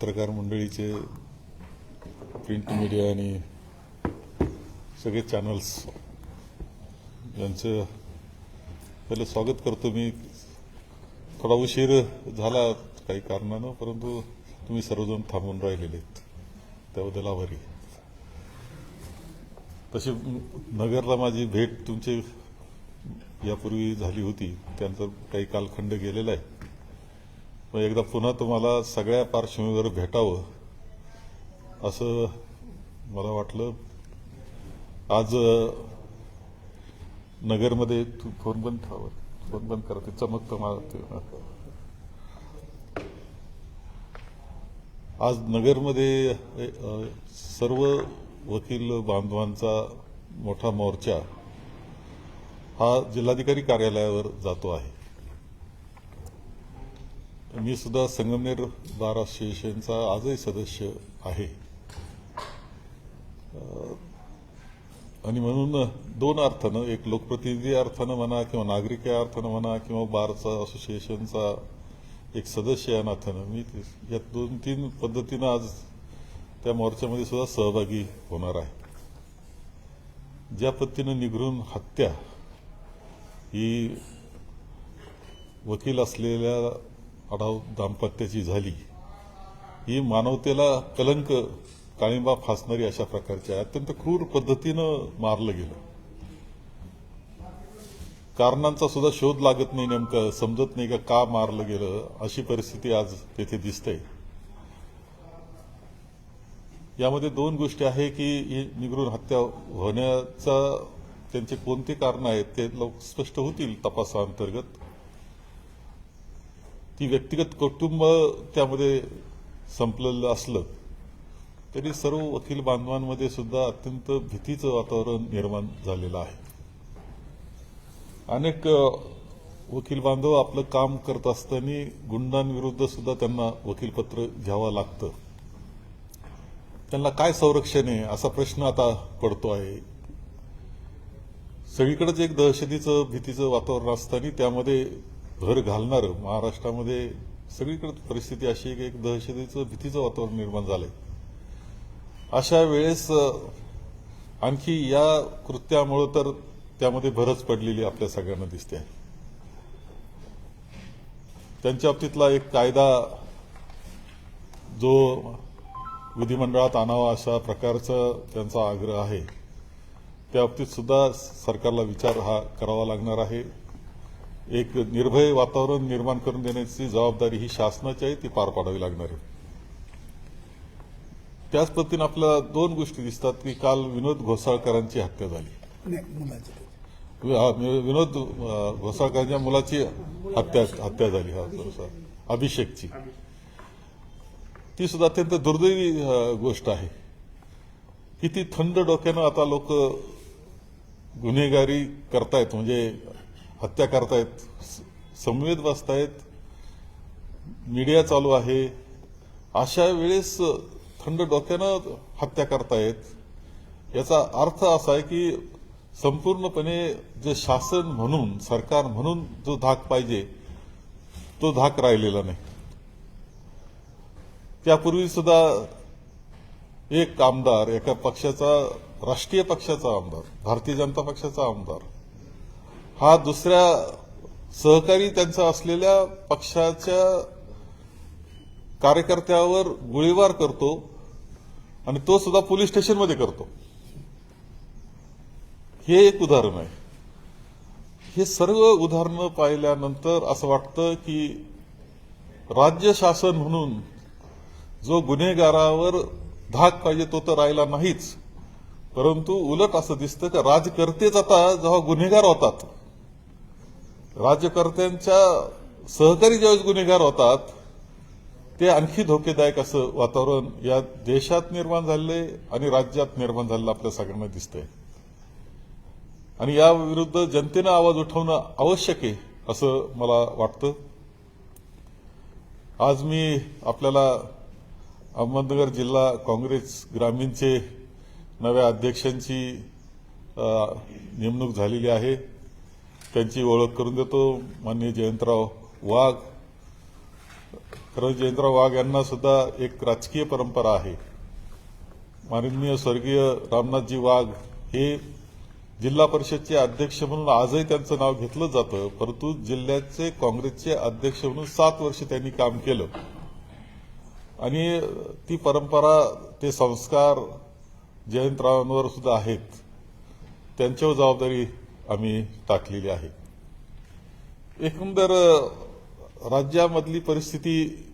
पत्रकार मंडळीचे print media आणि सगळे चॅनल्स यांचं पहिलं स्वागत करतो मी. थोडा उशीर झाला काही कारणानं परंतु तुम्ही सर्वजण थांबून राहिलेले आहेत. त्याबद्दल आभारी तशी नगरला माझी भेट तुमची यापूर्वी झाली होती. त्यानंतर काही कालखंड गेलेला आहे. मग एकदा पुन्हा तुम्हाला सगळ्या पार्श्वभूमीवर भेटावं असं मला वाटलं. आज नगरमध्ये तू फोन बंद ठेवा. फोन बंद करा. ते चमकतं मला ते आज नगरमध्ये सर्व वकील बांधवांचा मोठा मोर्चा हा जिल्हाधिकारी कार्यालयावर जातो आहे. मी सुद्धा संगमनेर बार असोसिएशनचा आजही सदस्य आहे. आणि म्हणून दोन अर्थानं एक लोकप्रतिनिधी अर्थानं म्हणा किंवा नागरिक या अर्थानं म्हणा किंवा बारचा असोसिएशनचा एक सदस्य या नात्यानं मी या दोन तीन पद्धतीनं आज त्या मोर्चामध्ये सुद्धा सहभागी होणार आहे. ज्या पद्धतीनं निघरून हत्या ही वकील असलेल्या आढाव दाम्पत्याची झाली. ही मानवतेला कलंक काळिंबा फासणारी अशा प्रकारच्या अत्यंत क्रूर पद्धतीनं मारलं गेलं. कारणांचा सुद्धा शोध लागत नाही नेमकं समजत नाही का का मारलं गेलं अशी परिस्थिती आज तेथे दिसते. यामध्ये दोन गोष्टी आहे की ही निगरून हत्या होण्याचा त्यांचे कोणते कारण आहेत ते लोक स्पष्ट होतील तपासाअंतर्गत. ती व्यक्तिगत कुटुंब त्यामध्ये संपलेलं असलं तरी सर्व वकील बांधवांमध्ये सुद्धा अत्यंत भीतीचं वातावरण निर्माण झालेलं आहे. अनेक वकील बांधव आपलं काम करत असताना गुंडांविरुद्ध सुद्धा त्यांना वकीलपत्र घ्यावं लागतं. त्यांना काय संरक्षण आहे असा प्रश्न आता पडतो आहे. सगळीकडेच एक दहशतीचं भीतीचं वातावरण असताना त्यामध्ये भर घालणारं महाराष्ट्रामध्ये सगळीकडे परिस्थिती अशी आहे की एक दहशतीचं भीतीचं वातावरण निर्माण झालंय. अशा वेळेस आणखी या कृत्यामुळं तर त्यामध्ये भरच पडलेली आपल्या सगळ्यांना दिसते. आहे त्यांच्या बाबतीतला एक कायदा जो विधिमंडळात आणावा अशा प्रकारचा त्यांचा आग्रह आहे. त्या बाबतीत सुद्धा सरकारला विचार हा करावा लागणार आहे. एक निर्भय वातावरण निर्माण करून देण्याची जबाबदारी ही शासनाची आहे ती पार पाडावी लागणार आहे. त्याच पद्धतीने आपल्याला दोन गोष्टी दिसतात की काल विनोद घोसाळकरांची हत्या झाली. विनोद घोसाळकरांच्या मुलाची हत्या हत्या झाली हा अभिषेकची. ती सुद्धा अत्यंत दुर्दैवी गोष्ट आहे. किती थंड डोक्यानं आता लोक गुन्हेगारी करतायत म्हणजे हत्या करतायत स- संवेद बसतायत मीडिया चालू आहे. अशा वेळेस थंड डोक्यानं हत्या करतायत. याचा अर्थ असा आहे की संपूर्णपणे जे शासन म्हणून सरकार म्हणून जो धाक पाहिजे तो धाक राहिलेला नाही. त्यापूर्वी सुद्धा एक आमदार एका पक्षाचा राष्ट्रीय पक्षाचा आमदार भारतीय जनता पक्षाचा आमदार हा दुसऱ्या सहकारी त्यांचा असलेल्या पक्षाच्या कार्यकर्त्यावर गोळीबार करतो आणि तो सुद्धा पोलीस स्टेशनमध्ये करतो. हे एक उदाहरण आहे. हे सर्व उदाहरणं पाहिल्यानंतर असं वाटतं की राज्य शासन म्हणून जो गुन्हेगारावर धाक पाहिजे तो तर राहिला नाहीच परंतु उलट असं दिसतं की राजकर्तेच आता जेव्हा गुन्हेगार होतात राज्यकर्त्यांच्या सहकारी ज्यावेळेस गुन्हेगार होतात ते आणखी धोकेदायक असं वातावरण या देशात निर्माण झाले आणि राज्यात निर्माण झालेलं आपल्या सगळ्यांना दिसतंय. आणि या विरुद्ध जनतेनं आवाज उठवणं आवश्यक आहे असं मला वाटतं. आज मी आपल्याला अहमदनगर जिल्हा काँग्रेस ग्रामीणचे नव्या अध्यक्षांची नेमणूक झालेली आहे. त्यांची ओळख करून देतो माननीय जयंतराव वाघ. खरं जयंतराव वाघ यांना सुद्धा एक राजकीय परंपरा आहे. माननीय स्वर्गीय रामनाथजी वाघ हे जिल्हा परिषदचे अध्यक्ष म्हणून आजही त्यांचं नाव घेतलं जातं परंतु जिल्ह्याचे काँग्रेसचे अध्यक्ष म्हणून सात वर्ष त्यांनी काम केलं. आणि ती परंपरा ते संस्कार जयंतरावांवर सुद्धा आहेत. त्यांच्यावर जबाबदारी आम्ही टाकलेली आहे. एकंदर राज्यामधली परिस्थिती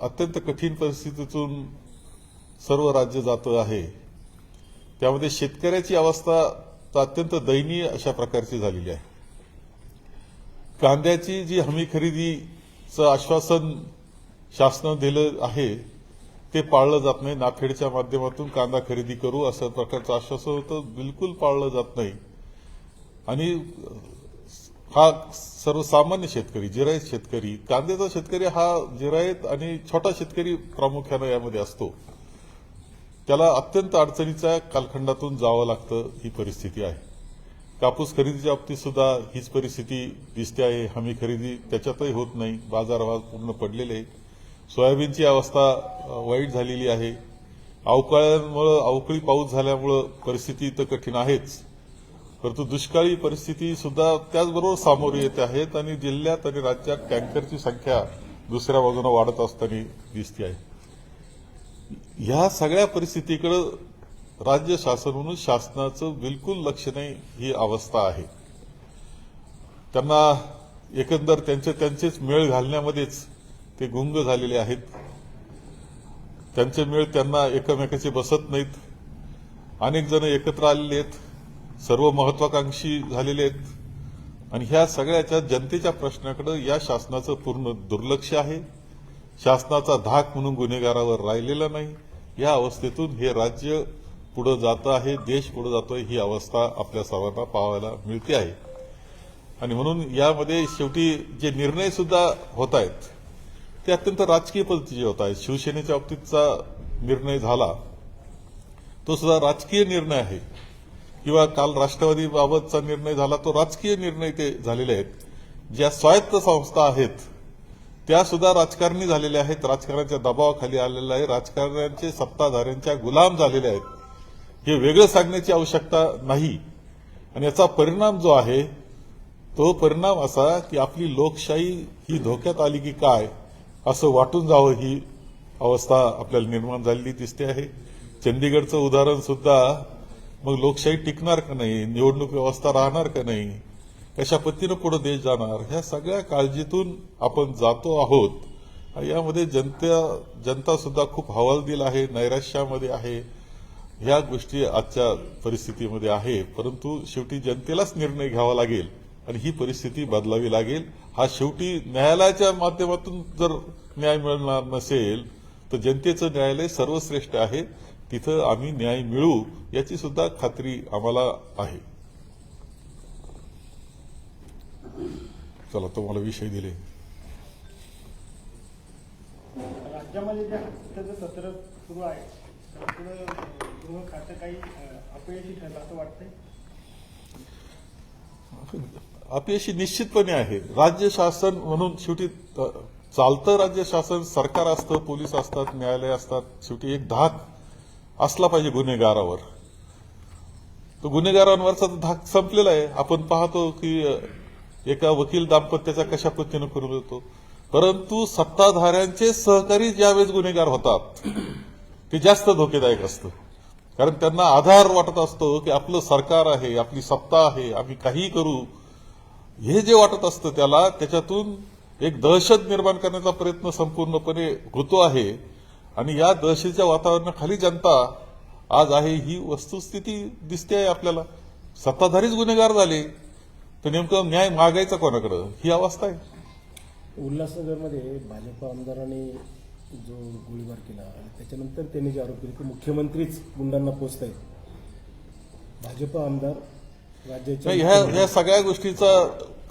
अत्यंत कठीण परिस्थितीतून सर्व राज्य जातं आहे. त्यामध्ये शेतकऱ्याची अवस्था तर अत्यंत दयनीय अशा प्रकारची झालेली आहे. कांद्याची जी हमी खरेदीचं आश्वासन शासनानं दिलं आहे ते पाळलं जात नाही. नाफेडच्या माध्यमातून कांदा खरेदी करू असं प्रकारचं आश्वासन होतं. बिलकुल पाळलं जात नाही. आणि हा सर्वसामान्य शेतकरी जिरायत शेतकरी कांद्याचा शेतकरी हा जिरायत आणि छोटा शेतकरी प्रामुख्यानं यामध्ये असतो. त्याला अत्यंत अडचणीच्या कालखंडातून जावं लागतं ही परिस्थिती आहे. कापूस खरेदीच्या बाबतीत सुद्धा हीच परिस्थिती दिसते आहे. हमी खरेदी त्याच्यातही होत नाही. बाजारभाव पूर्ण पडलेले आहे. सोयाबीनची अवस्था वाईट झालेली आहे. अवकाळ्यांमुळं अवकाळी पाऊस झाल्यामुळं परिस्थिती तर कठीण आहेच. परंतु दुष्काळी परिस्थिती सुद्धा त्याचबरोबर सामोरी येत आहेत आणि जिल्ह्यात आणि राज्यात टँकरची संख्या दुसऱ्या बाजूने वाढत असताना दिसते आहे. ह्या सगळ्या परिस्थितीकडे राज्य शासन म्हणून शासनाचं बिलकुल लक्ष नाही ही अवस्था आहे. त्यांना एकंदर त्यांचे त्यांचेच मेळ घालण्यामध्येच ते गुंग झालेले आहेत. त्यांचे मेळ त्यांना एकमेकाचे बसत नाहीत. अनेक जण एकत्र आलेले आहेत. सर्व महत्वाकांक्षी झालेले आहेत. आणि ह्या सगळ्याच्या जनतेच्या प्रश्नाकडे या शासनाचं पूर्ण दुर्लक्ष आहे. शासनाचा धाक म्हणून गुन्हेगारावर राहिलेला नाही. या अवस्थेतून हे राज्य पुढे जातं आहे देश पुढे जातोय ही अवस्था आपल्या सर्वांना पाहायला मिळते आहे. आणि म्हणून यामध्ये शेवटी जे निर्णय सुद्धा होत आहेत ते अत्यंत राजकीय पद्धतीचे होत आहेत. शिवसेनेच्या बाबतीतचा निर्णय झाला तो सुद्धा राजकीय निर्णय आहे. किंवा काल राष्ट्रवादीबाबतचा निर्णय झाला तो राजकीय निर्णय ते झालेले आहेत. ज्या स्वायत्त संस्था आहेत त्या सुद्धा राजकारणी झालेल्या आहेत राजकारणाच्या दबावाखाली आलेल्या आहे राजकारण्यांचे सत्ताधाऱ्यांच्या गुलाम झालेले आहेत. हे वेगळं सांगण्याची आवश्यकता नाही. आणि याचा परिणाम जो आहे तो परिणाम असा की आपली लोकशाही ही धोक्यात आली की काय असं वाटून जावं ही अवस्था आपल्याला निर्माण झालेली दिसते आहे. चंदीगडचं उदाहरण सुद्धा मग लोकशाही टिकणार का नाही? निवडणूक व्यवस्था राहणार का नाही? कशा पद्धतीनं पुढे देश जाणार? ह्या सगळ्या काळजीतून आपण जातो आहोत. यामध्ये जनता जनता सुद्धा खूप हवालदिल आहे नैराश्यामध्ये आहे. ह्या गोष्टी आजच्या परिस्थितीमध्ये आहे. परंतु शेवटी जनतेलाच निर्णय घ्यावा लागेल आणि ही परिस्थिती बदलावी लागेल. हा शेवटी न्यायालयाच्या माध्यमातून जर न्याय मिळणार नसेल तर जनतेचं न्यायालय सर्वश्रेष्ठ आहे. तिथं आम्ही न्याय मिळू याची सुद्धा खात्री आम्हाला आहे. चला तुम्हाला विषय दिले. राज्यामध्ये जे सत्र सुरू आहे त्यापुढे गृह खातं काही अं, अपयशी ठरलं असं वाटतंय? अपयशी निश्चितपणे आहे. राज्य शासन म्हणून शेवटी चालतं राज्य शासन सरकार असतं पोलीस असतात न्यायालय असतात शेवटी एक धाक असला पाहिजे गुन्हेगारावर. तो गुन्हेगारांवरचा धाक संपलेला आहे. आपण पाहतो की एका वकील दाम्पत्याचा कशा पद्धतीनं करून येतो परंतु सत्ताधाऱ्यांचे सहकारी ज्यावेळेस गुन्हेगार होतात ते जास्त धोकेदायक असतं. कारण त्यांना आधार वाटत असतो की आपलं सरकार आहे आपली सत्ता आहे आम्ही काहीही करू. हे जे वाटत असतं त्याला त्याच्यातून एक दहशत निर्माण करण्याचा प्रयत्न संपूर्णपणे होतो आहे. आणि या दहशतीच्या वातावरणाखाली जनता आज आहे ही वस्तुस्थिती दिसते आहे आपल्याला. सत्ताधारीच गुन्हेगार झाले तर नेमकं न्याय मागायचा कोणाकडं? ही अवस्था आहे. उल्हासनगरमध्ये भाजप आमदारांनी जो गोळीबार केला आणि त्याच्यानंतर त्यांनी जे आरोप केले की मुख्यमंत्रीच गुंडांना पोचत आहेत भाजप आमदार राज्याच्या ह्या सगळ्या गोष्टीचा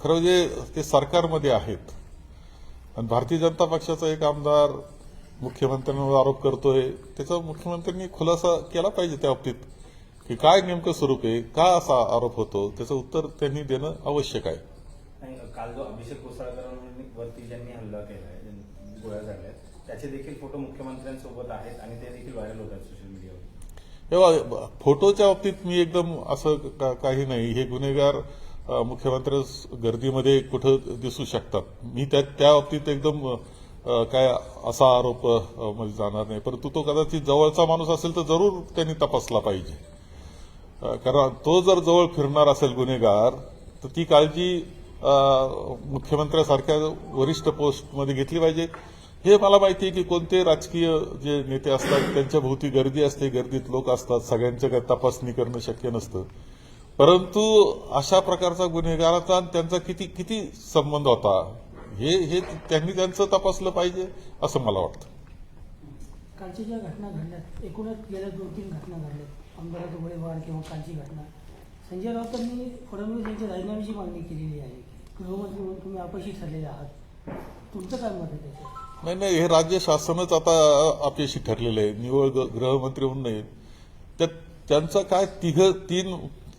खरं म्हणजे ते सरकारमध्ये आहेत. आणि भारतीय जनता पक्षाचा एक आमदार मुख्यमंत्र्यांवर आरोप करतोय. त्याचा मुख्यमंत्र्यांनी खुलासा केला पाहिजे त्या बाबतीत. की काय नेमकं स्वरूप आहे? का असा आरोप होतो? त्याचं उत्तर त्यांनी देणं आवश्यक आहे. काल जो अभिषेक कोसळकरांवरती ज्यांनी हल्ला केलाय गोळ्या झाल्यात त्याचे देखील फोटो मुख्यमंत्र्यांसोबत आहेत आणि ते देखील व्हायरल होतात सोशल मीडियावर तेव्हा फोटोच्या बाबतीत मी एकदम असं काही नाही. हे गुन्हेगार मुख्यमंत्री गर्दीमध्ये कुठं दिसू शकतात. मी त्या त्या बाबतीत एकदम काय असा आरोप म्हणजे मध्ये जाणार नाही. परंतु तो कदाचित जवळचा माणूस असेल तर जरूर त्यांनी तपासला पाहिजे. कारण तो जर जवळ फिरणार असेल गुन्हेगार तर ती काळजी मुख्यमंत्र्यासारख्या वरिष्ठ पोस्टमध्ये घेतली पाहिजे. हे मला माहिती आहे की कोणते राजकीय जे नेते असतात त्यांच्या भोवती गर्दी असते. गर्दीत लोक असतात सगळ्यांच्या काही तपासणी करणं शक्य नसतं. परंतु अशा प्रकारचा गुन्हेगाराचा आणि त्यांचा किती किती संबंध होता? हे हे त्यांनी त्यांचं तपासलं पाहिजे असं मला वाटतं. कालच्या ज्या घटना घडल्यात एकूणच गेल्या दोन तीन घटना घडल्यात. आमदाराचा गोळीबार किंवा कालची घटना. संजय राऊतांनी फडणवीस यांच्या राजीनाम्याची मागणी केलेली आहे. गृहमंत्री म्हणून तुम्ही अपयशी ठरलेले आहात. तुमचं काय मत आहे नाही नाही हे राज्य शासनच आता अपयशी ठरलेलं आहे. निवळ गृहमंत्री म्हणून नाही. त्यात त्यांचा काय तिघ तीन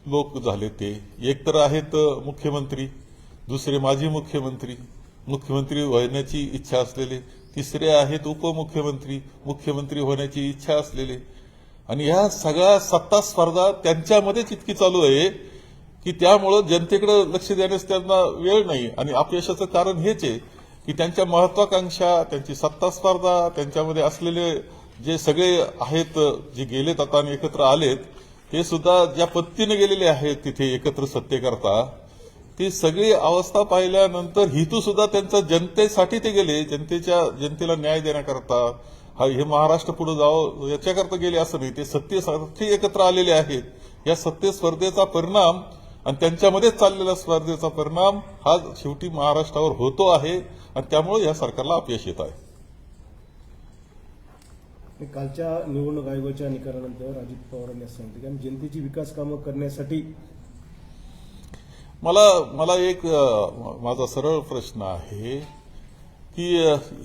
लोक झाले ते. एक तर आहेत मुख्यमंत्री दुसरे माजी मुख्यमंत्री. मुख्यमंत्री होण्याची इच्छा असलेले तिसरे आहेत उपमुख्यमंत्री मुख्यमंत्री होण्याची इच्छा असलेले. आणि ह्या सगळ्या सत्ता स्पर्धा त्यांच्यामध्येच इतकी चालू आहे की त्यामुळं जनतेकडे लक्ष देण्यास त्यांना वेळ नाही. आणि अपयशाचं कारण हेच आहे की त्यांच्या महत्वाकांक्षा त्यांची सत्ता स्पर्धा त्यांच्यामध्ये असलेले जे सगळे आहेत जे गेलेत आता आणि एकत्र आलेत ते सुद्धा ज्या पत्तीने गेलेले आहेत तिथे एकत्र सत्तेकरता ती सगळी अवस्था पाहिल्यानंतर हितू सुद्धा त्यांचा जनतेसाठी ते गेले. जनतेच्या जनतेला न्याय देण्याकरता. हा हे महाराष्ट्र पुढे जावं याच्याकरता गेले असं नाही. ते सत्तेसाठी एकत्र आलेले आहेत. या सत्ते स्पर्धेचा परिणाम आणि त्यांच्यामध्येच चाललेल्या स्पर्धेचा परिणाम हा शेवटी महाराष्ट्रावर होतो आहे आणि त्यामुळे या सरकारला अपयश येत आहे. कालच्या निवडणूक आयोगाच्या निकालानंतर अजित पवारांनी असं सांगितलं की आम्ही जनतेची विकास कामं करण्यासाठी मला मला एक माझा सरळ प्रश्न आहे की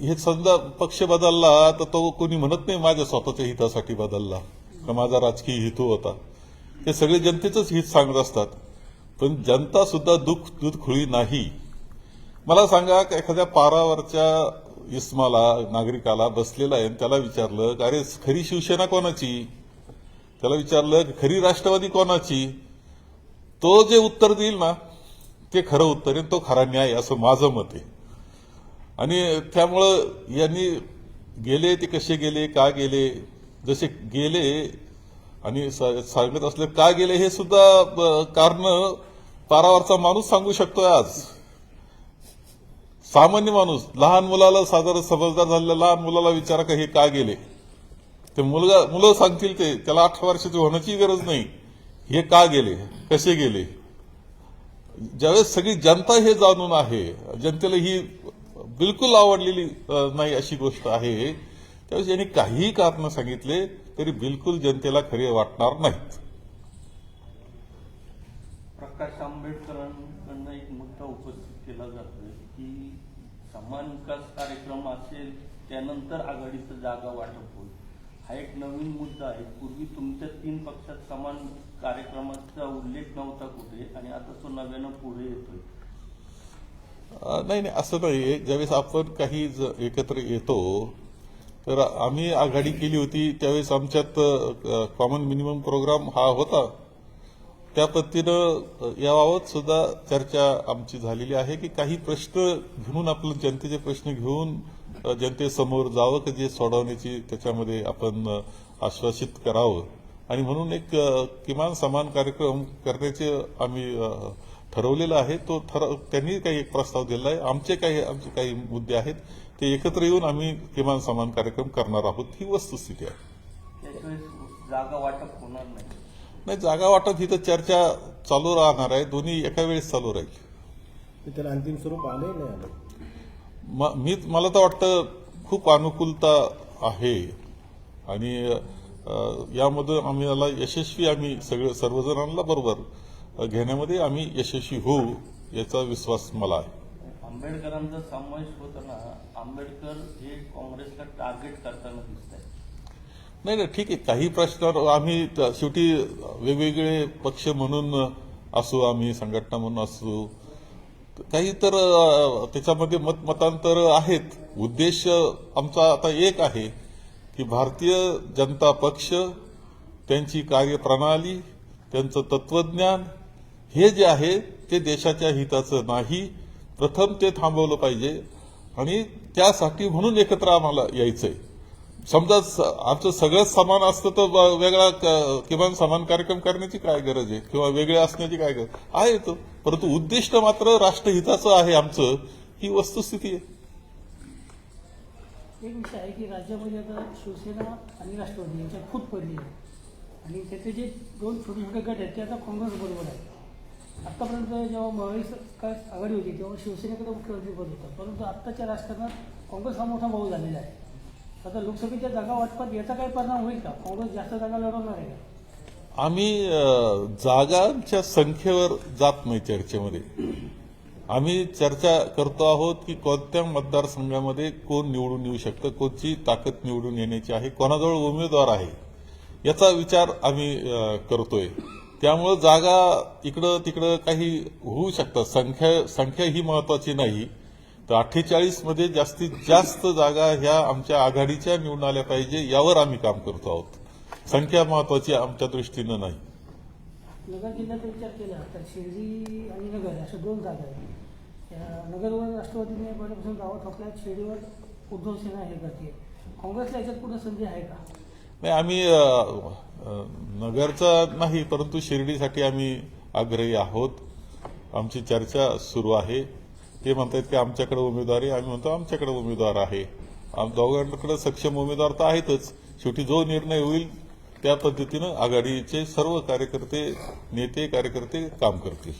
हे समजा पक्ष बदलला तर तो कोणी म्हणत नाही माझ्या स्वतःच्या हितासाठी बदलला. का माझा राजकीय हेतू होता. ते सगळे जनतेचंच हित सांगत असतात. पण जनता सुद्धा दुःख दूध खुळी नाही. मला सांगा का एखाद्या पारावरच्या इस्माला नागरिकाला बसलेला आहे आणि त्याला विचारलं का अरे खरी शिवसेना कोणाची? त्याला विचारलं की खरी राष्ट्रवादी कोणाची? तो जे उत्तर देईल ना ते खरं उत्तर आहे तो खरा न्याय असं माझं मत आहे. आणि त्यामुळं यांनी गेले ते कसे गेले का गेले जसे गेले आणि सांगत असले का गेले हे सुद्धा कारण पारावरचा माणूस सांगू शकतोय आज. सामान्य माणूस लहान मुलाला साधारण समजदार झालेल्या लहान मुलाला विचारा का हे का गेले. ते मुलगा मुलं सांगतील ते त्याला अठरा वर्षाची होण्याची गरज नाही. हे का गेले? कसे गेले? ज्यावेळेस सगळी जनता हे जाणून आहे जनतेला ही बिलकुल आवडलेली नाही अशी गोष्ट आहे त्यावेळेस यांनी काहीही कारण सांगितले तरी बिलकुल जनतेला खरे वाटणार नाहीत. प्रकाश आंबेडकरांकडनं एक मुद्दा उपस्थित केला जातोय की समान विकास कार्यक्रम असेल त्यानंतर आघाडीचं जागा वाटप होईल. हा एक नवीन मुद्दा आहे. पूर्वी तुमच्या तीन पक्षात समान कार्यक्रमाचा उल्लेख नव्हता कुठे आणि आता तो नव्यानं पुढे येतोय. नाही नाही असं नाही. ज्यावेळेस आपण काही ज- एकत्र येतो तर आम्ही आघाडी केली होती त्यावेळेस आमच्यात कॉमन मिनिमम प्रोग्राम हा होता. त्या पद्धतीनं याबाबत सुद्धा चर्चा आमची झालेली आहे की काही प्रश्न घेऊन आपलं जनतेचे प्रश्न घेऊन जनतेसमोर जावं की जे सोडवण्याची त्याच्यामध्ये आपण आश्वासित करावं. आणि म्हणून एक किमान समान कार्यक्रम करण्याचे आम्ही ठरवलेलं आहे. तो ठराव त्यांनी काही एक प्रस्ताव दिला आहे. आमचे काही आमचे काही मुद्दे आहेत. ते एकत्र येऊन आम्ही किमान समान कार्यक्रम करणार आहोत. ही वस्तुस्थिती आहे. जागा वाटप होणार नाही. नाही जागा वाटप ही तर चर्चा चालू राहणार आहे. दोन्ही एका वेळेस चालू राहील. अंतिम स्वरूप आले नाही मी मला तर वाटतं खूप अनुकूलता आहे. आणि अ, यामधून आम्ही याला यशस्वी आम्ही सगळे सर्वजणांना बरोबर घेण्यामध्ये आम्ही यशस्वी होऊ याचा विश्वास मला आहे. आंबेडकरांचा समावेश होताना आंबेडकर हे काँग्रेसला टार्गेट करताना दिसत आहे नाही नाही ठीक आहे. काही प्रश्नावर आम्ही शेवटी वेगवेगळे पक्ष म्हणून असू आम्ही संघटना म्हणून असू काही तर त्याच्यामध्ये मत मतांतर आहेत. उद्देश आमचा आता एक आहे. की भारतीय जनता पक्ष त्यांची कार्यप्रणाली त्यांचं तत्वज्ञान हे जे आहे ते देशाच्या हिताचं नाही. प्रथम ते थांबवलं पाहिजे आणि त्यासाठी म्हणून एकत्र आम्हाला यायचंय. समजा स- आमचं सगळंच समान असतं तर वेगळा क- किमान समान कार्यक्रम करण्याची काय गरज आहे? किंवा वेगळे असण्याची काय गरज? आहे तो. परंतु उद्दिष्ट मात्र राष्ट्रहिताचं आहे आमचं. ही वस्तुस्थिती आहे. एक विषय आहे की राज्यामध्ये आता शिवसेना आणि राष्ट्रवादी यांच्यात खूप पडली आहे. आणि त्याचे जे दोन छोटे छोटे गट आहेत ते आता काँग्रेस बरोबर आहेत. आत्तापर्यंत जेव्हा महाविकास आघाडी होती तेव्हा शिवसेनेकडे मुख्यमंत्रीपद होतं. परंतु आत्ताच्या राजकारणात काँग्रेस हा मोठा भाऊ झालेला आहे. आता लोकसभेच्या जागा वाटपात याचा काय परिणाम होईल का? काँग्रेस जास्त जागा लढवणार आहे का? आम्ही जागांच्या संख्येवर जात नाही चर्चेमध्ये. आम्ही चर्चा करतो आहोत की कोणत्या मतदारसंघामध्ये कोण निवडून येऊ शकतं कोणची ताकद निवडून येण्याची आहे कोणाजवळ उमेदवार आहे याचा विचार आम्ही करतोय. त्यामुळं जागा इकडं तिकडं काही होऊ शकतात. संख्या संख्या ही महत्वाची नाही. तर अठ्ठेचाळीसमध्ये जास्तीत जास्त जागा ह्या आमच्या आघाडीच्या निवडून आल्या पाहिजे यावर आम्ही काम करतो आहोत. संख्या महत्वाची आमच्या दृष्टीनं नाही. नगर जिल्ह्याचा विचार केला तर शिर्डी आणि नगर अशा दोन जागा आहेत. त्या नगरवर राष्ट्रवादीने पहिल्यापासून दावा ठोकला शिर्डीवर उद्धव सेना हे करते. काँग्रेसला याच्यात पुढे संधी आहे का? नाही आम्ही नगरचा नाही परंतु शिर्डीसाठी आम्ही आग्रही आहोत. आमची चर्चा सुरू आहे. ते म्हणतात की आमच्याकडे उमेदवार आहे आम्ही म्हणतो आमच्याकडे उमेदवार आहे. आम दोघांकडे सक्षम उमेदवार तर आहेतच. शेवटी जो निर्णय होईल त्या पद्धतीनं आघाडीचे सर्व कार्यकर्ते नेते कार्यकर्ते काम करतील.